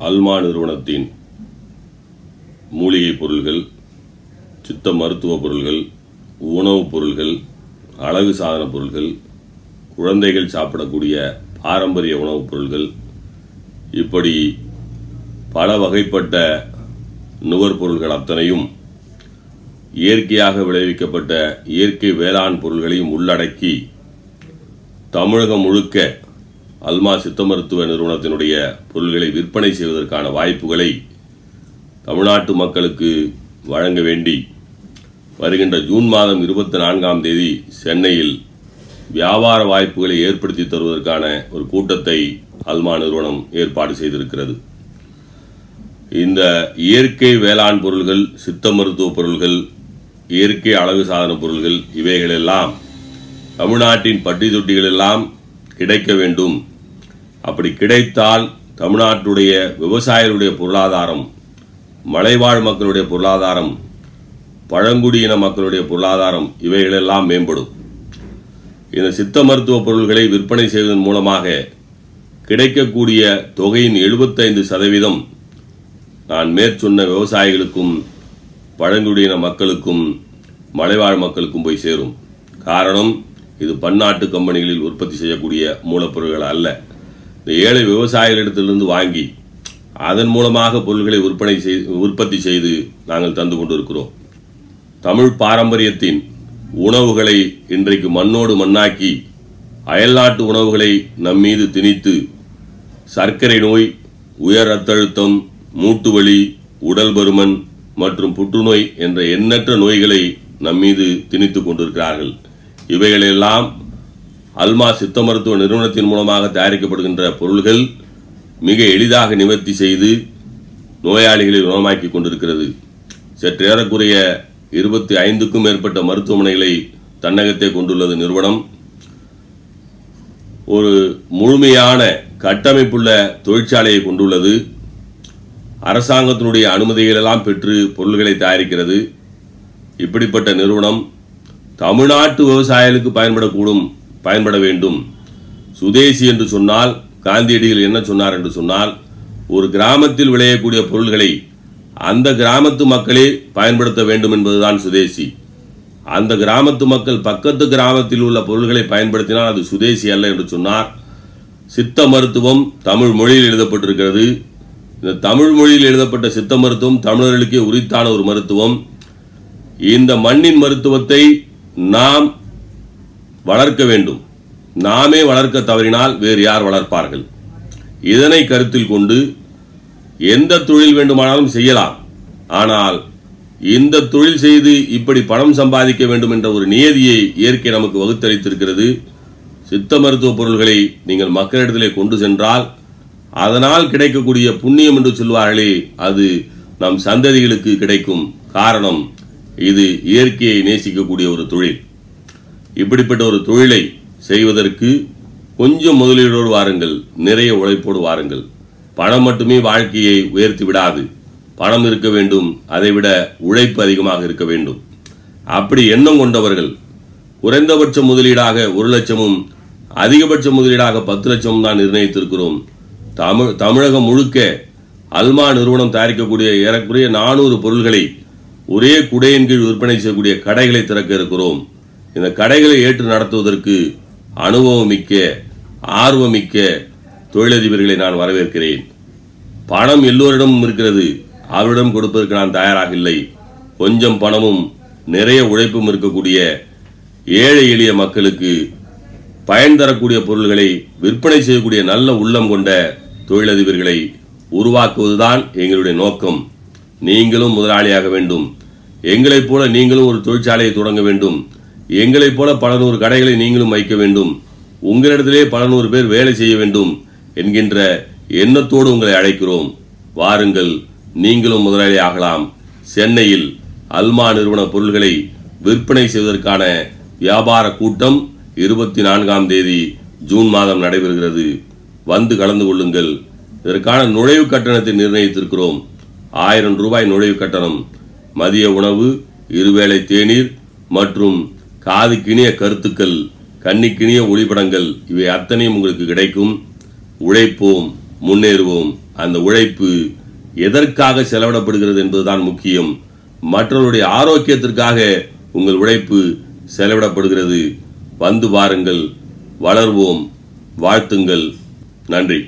அல்மா நிறுவனத்தின் மூலிகைப் பொருள்கள் சித்த மருத்துவ பொருள்கள் உணவுப் பொருள்கள் அழகு சாதன பொருள்கள் குழந்தைகள் சாப்பிடக்கூடிய பாரம்பரிய உணவுப் பொருள்கள் இப்படி பல வகைப்பட்ட நுகர்பொருள்கள் அத்தனையும் இயற்கையாக விளைவிக்கப்பட்ட இயற்கை வேளாண் பொருள்களையும் உள்ளடக்கி தமிழகம் முழுக்க அல்மா சித்த மருத்துவ நிறுவனத்தினுடைய பொருள்களை விற்பனை செய்வதற்கான வாய்ப்புகளை தமிழ்நாட்டு மக்களுக்கு வழங்க வேண்டி வருகின்ற ஜூன் மாதம் இருபத்தி நான்காம் தேதி சென்னையில் வியாபார வாய்ப்புகளை ஏற்படுத்தி தருவதற்கான ஒரு கூட்டத்தை அல்மா நிறுவனம் ஏற்பாடு செய்திருக்கிறது. இந்த இயற்கை வேளாண் பொருள்கள் சித்த மருத்துவ பொருள்கள் இயற்கை அழகு சாதன பொருள்கள் இவைகளெல்லாம் தமிழ்நாட்டின் பட்டி தொட்டிகளெல்லாம் கிடைக்க வேண்டும் அப்படி கிடைத்தால் தமிழ்நாட்டுடைய விவசாயிகளுடைய பொருளாதாரம் மலைவாழ் மக்களுடைய பொருளாதாரம் பழங்குடியின மக்களுடைய பொருளாதாரம் இவைகளெல்லாம் மேம்படும். இந்த சித்த மருத்துவ பொருள்களை விற்பனை செய்வதன் மூலமாக கிடைக்கக்கூடிய தொகையின் எழுபத்தைந்து சதவீதம் நான் மேற்சொன்ன விவசாயிகளுக்கும் பழங்குடியின மக்களுக்கும் மலைவாழ் மக்களுக்கும் போய் சேரும். காரணம் இது பன்னாட்டு கம்பெனிகளில் உற்பத்தி செய்யக்கூடிய மூலப்பொருட்கள் அல்ல. இந்த ஏழை விவசாயிகளிடத்திலிருந்து வாங்கி அதன் மூலமாக பொருள்களை விற்பனை செய் உற்பத்தி செய்து நாங்கள் தந்து கொண்டிருக்கிறோம். தமிழ் பாரம்பரியத்தின் உணவுகளை இன்றைக்கு மண்ணோடு மண்ணாக்கி அயல்நாட்டு உணவுகளை நம் மீது திணித்து சர்க்கரை நோய் உயர் ரத்த அழுத்தம் மூட்டு வலி உடல் பருமன் மற்றும் புற்றுநோய் என்ற எண்ணற்ற நோய்களை நம்மீது திணித்து கொண்டிருக்கிறார்கள். இவைகளெல்லாம் அல்மா சித்த மருத்துவ நிறுவனத்தின் மூலமாக தயாரிக்கப்படுகின்ற பொருள்கள் மிக எளிதாக நிவர்த்தி செய்து நோயாளிகளை குணமாக்கி கொண்டிருக்கிறது. சற்றேறக்குறைய இருபத்தி ஐந்துக்கும் மேற்பட்ட மருத்துவமனைகளை தன்னகத்தை கொண்டுள்ளது நிறுவனம். ஒரு முழுமையான கட்டமைப்புள்ள தொழிற்சாலையை கொண்டுள்ளது. அரசாங்கத்தினுடைய அனுமதிகளெல்லாம் பெற்று பொருள்களை தயாரிக்கிறது. இப்படிப்பட்ட நிறுவனம் தமிழ்நாட்டு விவசாயிகளுக்கு பயன்படக்கூடும் பயன்பட வேண்டும். சுதேசி என்று சொன்னால் காந்தியடிகள் என்ன சொன்னார் என்று சொன்னால் ஒரு கிராமத்தில் விளையக்கூடிய பொருள்களை அந்த கிராமத்து மக்களே பயன்படுத்த வேண்டும் என்பதுதான் சுதேசி. அந்த கிராமத்து மக்கள் பக்கத்து கிராமத்தில் உள்ள பொருள்களை பயன்படுத்தினால் அது சுதேசி அல்ல என்று சொன்னார். சித்த மருத்துவம் தமிழ் மொழியில் எழுதப்பட்டிருக்கிறது. இந்த தமிழ் மொழியில் எழுதப்பட்ட சித்த மருத்துவம் தமிழர்களுக்கே உரித்தான ஒரு மருத்துவம். இந்த மண்ணின் மருத்துவத்தை நாம் வளர்க்க வேண்டும். நாமே வளர்க்க தவறினால் வேறு யார் வளர்ப்பார்கள்? இதனை கருத்தில் கொண்டு எந்த தொழில் வேண்டுமானாலும் செய்யலாம். ஆனால் இந்த தொழில் செய்து இப்படி பணம் சம்பாதிக்க வேண்டும் என்ற ஒரு நியதியை இயற்கை நமக்கு வகுத்தளித்திருக்கிறது. சித்த மருத்துவ பொருள்களை நீங்கள் மக்களிடத்திலே கொண்டு சென்றால் அதனால் கிடைக்கக்கூடிய புண்ணியம் என்று சொல்வார்களே அது நம் சந்ததிகளுக்கு கிடைக்கும் காரணம். இது இயற்கையை நேசிக்கக்கூடிய ஒரு தொழில். இப்படிப்பட்ட ஒரு தொழிலை செய்வதற்கு கொஞ்சம் முதலீடோடு வாருங்கள் நிறைய உழைப்போடு வாருங்கள். பணம் மட்டுமே வாழ்க்கையை உயர்த்தி விடாது. பணம் இருக்க வேண்டும் அதைவிட உழைப்பு அதிகமாக இருக்க வேண்டும். அப்படி எண்ணம் கொண்டவர்கள் குறைந்தபட்ச முதலீடாக ஒரு லட்சமும் அதிகபட்ச முதலீடாக பத்து லட்சமும் தான் நிர்ணயித்திருக்கிறோம். தமிழ் தமிழகம் முழுக்க அல்மா நிறுவனம் தயாரிக்கக்கூடிய ஏறக்குறைய நானூறு பொருள்களை ஒரே குடையின் கீழ் விற்பனை செய்யக்கூடிய கடைகளை திறக்க இருக்கிறோம். இந்த கடைகளை ஏற்று நடத்துவதற்கு அனுபவம் மிக்க ஆர்வமிக்க தொழிலதிபர்களை நான் வரவேற்கிறேன். பணம் எல்லோரிடமும் இருக்கிறது. அவரிடம் கொடுப்பதற்கு நான் தயாராக இல்லை. கொஞ்சம் பணமும் நிறைய உழைப்பும் இருக்கக்கூடிய ஏழை எளிய மக்களுக்கு பயன் தரக்கூடிய பொருள்களை விற்பனை செய்யக்கூடிய நல்ல உள்ளம் கொண்ட தொழிலதிபர்களை உருவாக்குவதுதான் எங்களுடைய நோக்கம். நீங்களும் முதலாளியாக வேண்டும். எங்களைப் போல நீங்களும் ஒரு தொழிற்சாலையை தொடங்க வேண்டும். எங்களைப் போல பல நூறு கடைகளை நீங்களும் வைக்க வேண்டும். உங்களிடத்திலே பல நூறு பேர் வேலை செய்ய வேண்டும் என்கின்ற எண்ணத்தோடு உங்களை அழைக்கிறோம். வாருங்கள் நீங்களும் முதலாளி ஆகலாம். சென்னையில் அல்மா நிறுவன பொருள்களை விற்பனை செய்வதற்கான வியாபார கூட்டம் இருபத்தி நான்காம் தேதி ஜூன் மாதம் நடைபெறுகிறது. வந்து கலந்து கொள்ளுங்கள். இதற்கான நுழைவு கட்டணத்தை நிர்ணயித்திருக்கிறோம். ஆயிரம் ரூபாய் நுழைவு கட்டணம். மதிய உணவு இருவேளை தேநீர் மற்றும் காதுக்கினிய கருத்துக்கள் கண்ணிக்கினிய ஒளிப்படங்கள் இவை அத்தனையும் உங்களுக்கு கிடைக்கும். உழைப்போம் முன்னேறுவோம். அந்த உழைப்பு எதற்காக செலவிடப்படுகிறது என்பதுதான் முக்கியம். மற்றவருடைய ஆரோக்கியத்திற்காக உங்கள் உழைப்பு செலவிடப்படுகிறது. வந்து வாருங்கள் வளர்வோம். வாழ்த்துங்கள். நன்றி.